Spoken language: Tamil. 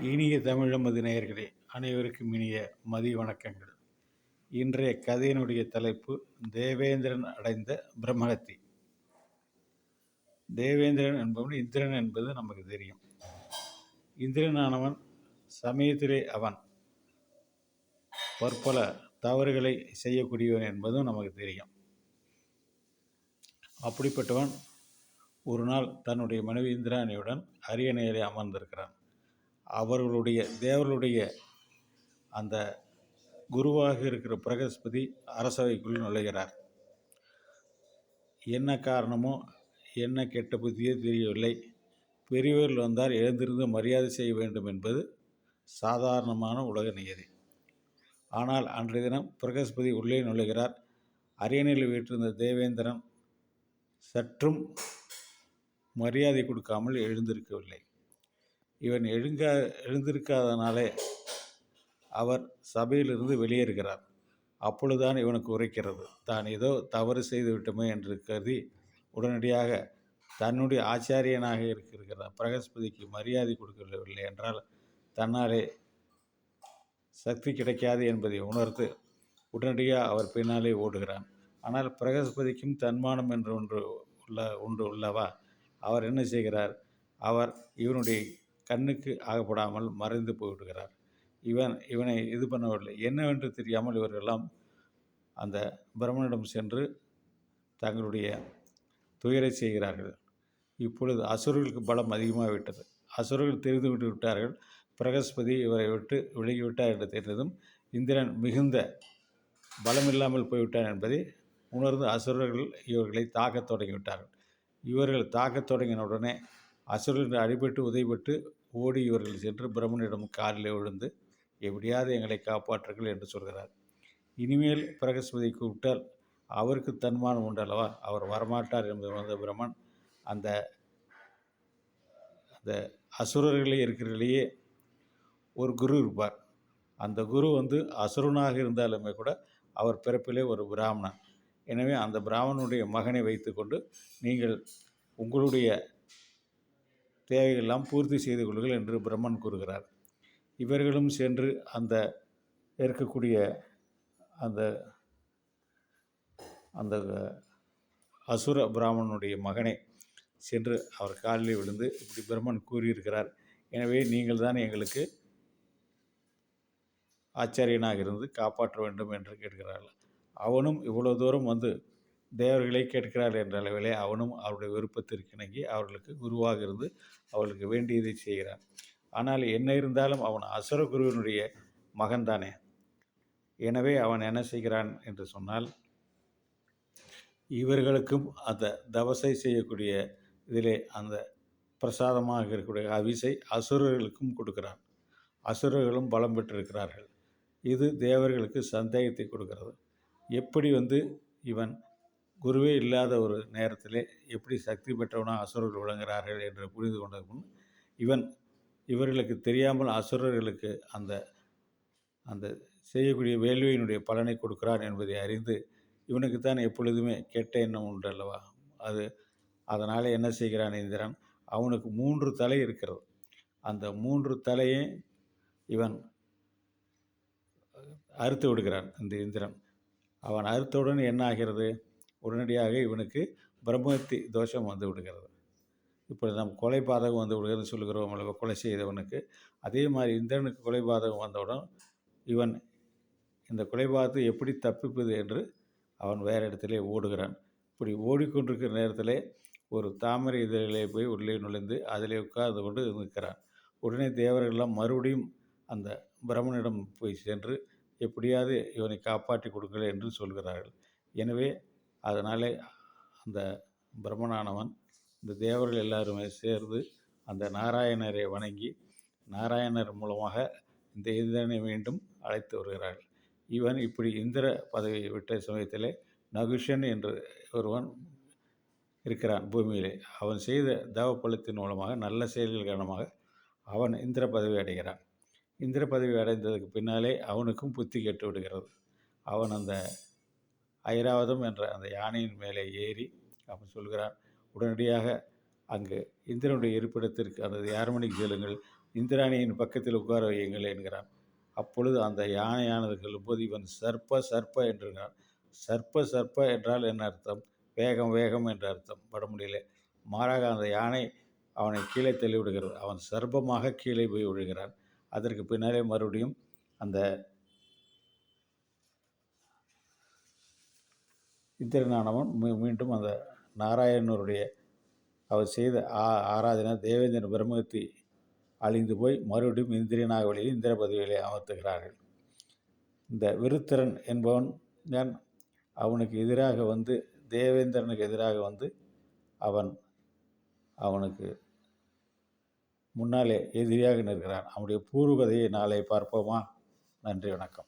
இனிய தமிழமது நேயர்களே அனைவருக்கும் இனிய மதிய வணக்கங்கள். இன்றைய கதையினுடைய தலைப்பு தேவேந்திரன் அடைந்த பிரம்மகத்தி தேவேந்திரன் என்பவன் இந்திரன் என்பது நமக்கு தெரியும். இந்திரனானவன் சமயத்திலே அவன் பற்பல தவறுகளை செய்யக்கூடியவன் என்பதும் நமக்கு தெரியும். அப்படிப்பட்டவன் ஒரு நாள் தன்னுடைய மனைவி இந்திராணியுடன் அரியணையிலே அமர்ந்திருக்கிறான். அவர்களுடைய தேவர்களுடைய அந்த குருவாக இருக்கிற பிரகஸ்பதி அரசவைக்குள் நுழைகிறார். என்ன காரணமோ என்ன கெட்ட புத்தியோ தெரியவில்லை. பெரியவர்கள் வந்தால் எழுந்திருந்து மரியாதை செய்ய வேண்டும் என்பது சாதாரணமான உலக நியதி. ஆனால் அன்றைய தினம் பிரகஸ்பதி உள்ளே நுழைகிறார். அரியணையில் வீற்றிருந்த தேவேந்திரன் சற்றும் மரியாதை கொடுக்காமல் எழுந்திருக்கவில்லை. இவன் எழுங்கா எழுந்திருக்காதனாலே அவர் சபையிலிருந்து வெளியேறுகிறார். அப்பொழுதுதான் இவனுக்கு உரைக்கிறது. தான் ஏதோ தவறு செய்து விட்டோமே என்று கருதி உடனடியாக தன்னுடைய ஆச்சாரியனாக இருக்கிற பிரகஸ்பதிக்கு மரியாதை கொடுக்கவில்லை என்றால் தன்னாலே சக்தி கிடைக்காது என்பதை உணர்ந்து உடனடியாக அவர் பின்னாலே ஓடுகிறான். ஆனால் பிரகஸ்பதிக்கும் தன்மானம் என்று ஒன்று உள்ள ஒன்று உள்ளவா? அவர் என்ன செய்கிறார்? அவர் இவனுடைய கண்ணுக்கு ஆகப்படாமல் மறைந்து போய்விடுகிறார். இவன் இவனை இது பண்ணவில்லை. என்னவென்று தெரியாமல் இவர்களெல்லாம் அந்த பிரம்மனிடம் சென்று தங்களுடைய துயரை செய்கிறார்கள். இப்பொழுது அசுரர்களுக்கு பலம் அதிகமாக விட்டது அசுரர்கள் தெரிந்து விட்டு விட்டார்கள். பிரகஸ்பதி இவரை விட்டு விலகிவிட்டார் என்று தெரிந்ததும் இந்திரன் மிகுந்த பலமில்லாமல் போய்விட்டார் என்பதை உணர்ந்து அசுரர்கள் இவர்களை தாக்கத் தொடங்கிவிட்டார்கள். இவர்கள் தாக்கத் தொடங்கின உடனே அசுரர்கள் அடிபட்டு உதைப்பட்டு ஓடி இவர்கள் சென்று பிரம்மனிடம் காலில் விழுந்து எப்படியாவது எங்களை காப்பாற்றுங்கள் என்று சொல்கிறார். இனிமேல் பிரகஸ்பதி கூப்பிட்டால் அவருக்கு தன்மானம் உண்டு அல்லவா? அவர் வரமாட்டார் என்பது வந்த பிரம்மன் அந்த அந்த அசுரர்களே இருக்கிறதிலேயே ஒரு குரு இருப்பார். அந்த குரு வந்து அசுரனாக இருந்தாலுமே கூட அவர் பிறப்பிலே ஒரு பிராமணன். எனவே அந்த பிராமணனுடைய மகனை வைத்துக்கொண்டு நீங்கள் உங்களுடைய தேவையெல்லாம் பூர்த்தி செய்து கொள்ளுங்கள் என்று பிரம்மன் கூறுகிறார். இவர்களும் சென்று அந்த இருக்கக்கூடிய அந்த அந்த அசுர பிராமணனுடைய மகனை சென்று அவர் காலில் விழுந்து இப்படி பிரம்மன் கூறியிருக்கிறார். எனவே நீங்கள் தான் எங்களுக்கு ஆச்சாரியனாக இருந்து காப்பாற்ற வேண்டும் என்று கேட்கிறார்கள். அவனும் இவ்வளோ தூரம் வந்து தேவர்களை கேட்கிறார் என்ற அளவிலே அவனும் அவருடைய விருப்பத்திற்கு இணங்கி அவர்களுக்கு குருவாக இருந்து அவர்களுக்கு வேண்டியதை செய்கிறான். ஆனால் என்ன இருந்தாலும் அவன் அசுர குருவினுடைய மகன்தானே. எனவே அவன் என்ன செய்கிறான் என்று சொன்னால் இவர்களுக்கும் அந்த தவசை செய்யக்கூடிய இதிலே அந்த பிரசாதமாக இருக்கக்கூடிய அவிசை அசுரர்களுக்கும் கொடுக்கிறான். அசுரர்களும் பலம் பெற்றிருக்கிறார்கள். இது தேவர்களுக்கு சந்தேகத்தை கொடுக்கிறது. எப்படி வந்து இவன் குருவே இல்லாத ஒரு நேரத்தில் எப்படி சக்தி பெற்றவனாக அசுரர்கள் விளங்குகிறார்கள் என்று புரிந்து கொண்ட முன் இவன் இவர்களுக்கு தெரியாமல் அசுரர்களுக்கு அந்த அந்த செய்யக்கூடிய வேள்வியினுடைய பலனை கொடுக்கிறான் என்பதை அறிந்து இவனுக்குத்தான் எப்பொழுதுமே கெட்ட எண்ணம் உண்டு அல்லவா அது அதனால் என்ன செய்கிறான் இந்திரன்? அவனுக்கு மூன்று தலை இருக்கிறது. அந்த மூன்று தலையை இவன் அறுத்து விடுகிறான் இந்த இந்திரன். அவன் அறுத்தவுடன் என்ன ஆகிறது? உடனடியாக இவனுக்கு பிரம்மத்தி தோஷம் வந்து விடுகிறது. இப்போ நம் கொலை பாதகம் வந்து விடுகிறது சொல்லுகிறோம் அல்லவா? கொலை செய்தவனுக்கு. அதே மாதிரி இந்திரனுக்கு கொலை பாதகம் வந்தவுடன் இவன் இந்த கொலைபாதத்தை எப்படி தப்பிப்பது என்று அவன் வேறு இடத்திலே ஓடுகிறான். இப்படி ஓடிக்கொண்டிருக்கிற நேரத்தில் ஒரு தாமரை இதழிலே போய் உள்ளே நுழைந்து அதிலே உட்கார்ந்து கொண்டு நிற்கிறான். உடனே தேவர்கள்லாம் மறுபடியும் அந்த பிரம்மனிடம் போய் சென்று எப்படியாவது இவனை காப்பாற்றி கொடுங்கள் என்று சொல்கிறார்கள். எனவே அதனாலே அந்த பிரம்மனானவன் இந்த தேவர்கள் எல்லாருமே சேர்ந்து அந்த நாராயணரை வணங்கி நாராயணர் மூலமாக இந்த இந்திரனை மீண்டும் அழைத்து வருகிறார்கள். இவன் இப்படி இந்திர பதவியை விட்ட சமயத்தில் நகுஷன் என்று ஒருவன் இருக்கிறான் பூமியிலே. அவன் செய்த தவப்பழத்தின் மூலமாக நல்ல செயல்கள் காரணமாக அவன் இந்திர பதவி அடைகிறான். இந்திர பதவி அடைந்ததுக்கு பின்னாலே அவனுக்கும் புத்தி கெட்டு விடுகிறது அவன் அந்த ஐராவதம் என்ற அந்த யானையின் மேலே ஏறி அவன் சொல்கிறான் உடனடியாக அங்கு இந்திரனுடைய இருப்பிடத்திற்கு அந்த அரண்மனைக்கு செல்லுங்கள் இந்திராணியின் பக்கத்தில் உட்கார வையுங்கள் என்கிறான். அப்பொழுது அந்த யானையானது சொல்லும்போது இவன் சர்ப்ப சர்ப்ப என்றான் சர்ப்ப சர்ப்ப என்றால் என்ன அர்த்தம்? வேகம் வேகம் என்ற அர்த்தம். வடமொழியிலே மாறாக அந்த யானை அவனை கீழே தள்ளிவிடுகிறது. அவன் சர்ப்பமாக கீழே போய் விழுகிறான். அதற்கு பின்னாலே மறுபடியும் அந்த இந்திரனானவன் மீ- மீண்டும் அந்த நாராயணனுடைய அவர் செய்த ஆ ஆராதனை தேவேந்திரன் பிரம்மத்தி அழிந்து போய் மறுபடியும் இந்திரியனாக வழியில் இந்திர பதவியிலே அமர்த்துகிறார்கள். இந்த விருத்திரன் என்பவன் தான் அவனுக்கு எதிராக வந்து தேவேந்திரனுக்கு எதிராக வந்து அவன் அவனுக்கு முன்னாலே எதிரியாக நிற்கிறான். அவனுடைய பூர்வகதையை நாளை பார்ப்போமா? நன்றி வணக்கம்.